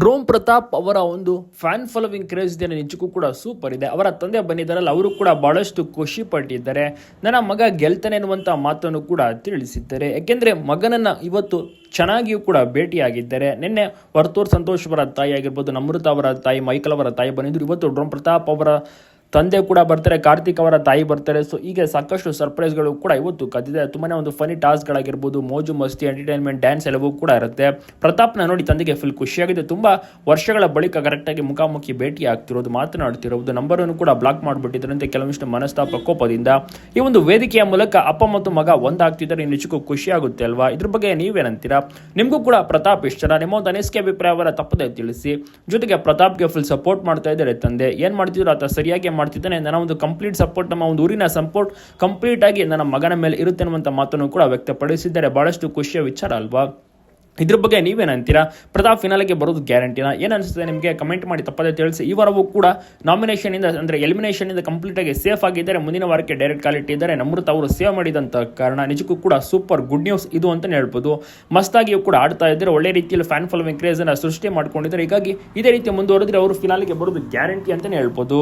ಡ್ರೋಮ್ ಪ್ರತಾಪ್ ಅವರ ಒಂದು fan following craze ಇದೆ ನಿಜಕ್ಕೂ ಕೂಡ ಸೂಪರ್ ಇದೆ. ಅವರ ತಂದೆ ಬಂದಿದ್ದಾರಲ್ಲ, ಅವರು ಕೂಡ ಬಹಳಷ್ಟು ಖುಷಿ ಪಟ್ಟಿದ್ದಾರೆ. ನನ್ನ ಮಗ ಗೆಲ್ತಾನೆ ಅನ್ನುವಂಥ ಮಾತನ್ನು ಕೂಡ ತಿಳಿಸಿದ್ದಾರೆ. ಯಾಕೆಂದರೆ ಮಗನನ್ನು ಇವತ್ತು ಚೆನ್ನಾಗಿಯೂ ಕೂಡ ಭೇಟಿಯಾಗಿದ್ದಾರೆ. ನಿನ್ನೆ ವರ್ತೂರ್ ಸಂತೋಷ್ ಅವರ ತಾಯಿ ಆಗಿರ್ಬೋದು ನಮೃತ ಅವರ ತಾಯಿ, ಮೈಕಲ್ ಅವರ ತಾಯಿ ಬಂದಿದ್ದರು ಇವತ್ತು ಡ್ರೋಮ್ ಪ್ರತಾಪ್ ಅವರ ತಂದೆ ಕೂಡ ಬರ್ತಾರೆ, ಕಾರ್ತಿಕ್ ಅವರ ತಾಯಿ ಬರ್ತಾರೆ. ಸೊ ಹೀಗೆ ಸಾಕಷ್ಟು ಸರ್ಪ್ರೈಸ್ಗಳು ಕೂಡ ಇವತ್ತು ಕದ್ದಿದೆ ತುಂಬಾನೇ ಒಂದು ಫನಿ ಟಾಸ್ಕ್ಗಳಾಗಿರ್ಬೋದು ಮೋಜು ಮಸ್ತಿ ಎಂಟರ್ಟೈನ್ಮೆಂಟ್ ಡ್ಯಾನ್ಸ್ ಎಲ್ಲವೂ ಕೂಡ ಇರುತ್ತೆ. ಪ್ರತಾಪ್ನ ನೋಡಿ ತಂದೆಗೆ ಫುಲ್ ಖುಷಿಯಾಗಿದೆ. ತುಂಬಾ ವರ್ಷಗಳ ಬಳಿಕ ಕರೆಕ್ಟಾಗಿ ಮುಖಾಮುಖಿ ಭೇಟಿ ಆಗ್ತಿರೋದು, ಮಾತನಾಡ್ತಿರೋದು. ನಂಬರನ್ನು ಕೂಡ ಬ್ಲಾಕ್ ಮಾಡಿಬಿಟ್ಟಿದ್ರಂತೆ ಕೆಲವೊಂದಿಷ್ಟು ಮನಸ್ತಾಪ ಕೋಪದಿಂದ. ಈ ಒಂದು ವೇದಿಕೆಯ ಮೂಲಕ ಅಪ್ಪ ಮತ್ತು ಮಗ ಒಂದಾಗ್ತಿದ್ದಾರೆ. ನಿಜಕ್ಕೂ ಖುಷಿ ಆಗುತ್ತೆ ಅಲ್ವಾ? ಇದ್ರ ಬಗ್ಗೆ ನೀವೇನಂತೀರಾ? ನಿಮಗೂ ಕೂಡ ಪ್ರತಾಪ್ ಇಷ್ಟರ ನಿಮ್ಮ ಒಂದು ಅನಿಸಿಕೆ ಅಭಿಪ್ರಾಯವರ ತಪ್ಪದೆ ತಿಳಿಸಿ. ಜೊತೆಗೆ ಪ್ರತಾಪ್ಗೆ ಫುಲ್ ಸಪೋರ್ಟ್ ಮಾಡ್ತಾ ಇದ್ದಾರೆ ತಂದೆ. ಏನ್ ಮಾಡ್ತಿದ್ರು ಆತ? ಸರಿಯಾಗಿ ಮಾಡ್ತಿದ್ದಾನೆ ನನ್ನ ಒಂದು ಕಂಪ್ಲೀಟ್ ಸಪೋರ್ಟ್ ನಮ್ಮ ಒಂದು ಊರಿನ ಸಪೋರ್ಟ್ ಕಂಪ್ಲೀಟ್ ಆಗಿ ನನ್ನ ಮಗನ ಮೇಲೆ ಇರುತ್ತೆ ಅನ್ನುವಂಥ ಮಾತನ್ನು ಕೂಡ ವ್ಯಕ್ತಪಡಿಸಿದ್ದಾರೆ. ಬಹಳಷ್ಟು ಖುಷಿಯ ವಿಚಾರ ಅಲ್ವಾ? ಇದ್ರ ಬಗ್ಗೆ ನೀವೇನಂತೀರಾ ಪ್ರತಾಪ್ ಫಿನಾಲಿಗೆ ಬರೋದು ಗ್ಯಾರಂಟಿನ ಏನು ನಿಮಗೆ? ಕಮೆಂಟ್ ಮಾಡಿ, ತಪ್ಪದೆ ತಿಳಿಸಿ. ಈ ವಾರವೂ ಕೂಡ ನಾಮಿನೇಷನ್ ಇಂದ, ಅಂದರೆ ಎಲಿಮಿನೇಷನ್ ಇಂದ ಕಂಪ್ಲೀಟ್ ಆಗಿ ಸೇಫ್ ಆಗಿದ್ದಾರೆ. ಮುಂದಿನ ವಾರಕ್ಕೆ ಡೈರೆಕ್ಟ್ ಕಾಲ್ ಇಟ್ಟಿದ್ದಾರೆ. ನಮೃತ ಅವರು ಸೇವ್ ಮಾಡಿದಂಥ ಕಾರಣ ನಿಜಕ್ಕೂ ಕೂಡ ಸೂಪರ್ ಗುಡ್ ನ್ಯೂಸ್ ಇದು ಅಂತಲೇ ಹೇಳ್ಬೋದು. ಮಸ್ತಾಗಿಯೂ ಕೂಡ ಆಡ್ತಾ ಇದ್ದಾರೆ. ಒಳ್ಳೆ ರೀತಿಯಲ್ಲಿ ಫ್ಯಾನ್ ಫಾಲೋವಿಂಗ್ ಕ್ರೇಜನ್ನು ಸೃಷ್ಟಿ ಮಾಡ್ಕೊಂಡಿದ್ದಾರೆ. ಹೀಗಾಗಿ ಇದೇ ರೀತಿ ಮುಂದುವರೆದ್ರೆ ಅವರು ಫಿನಾಲಿಗೆ ಬರೋದು ಗ್ಯಾರಂಟಿ ಅಂತಲೇ ಹೇಳ್ಬೋದು.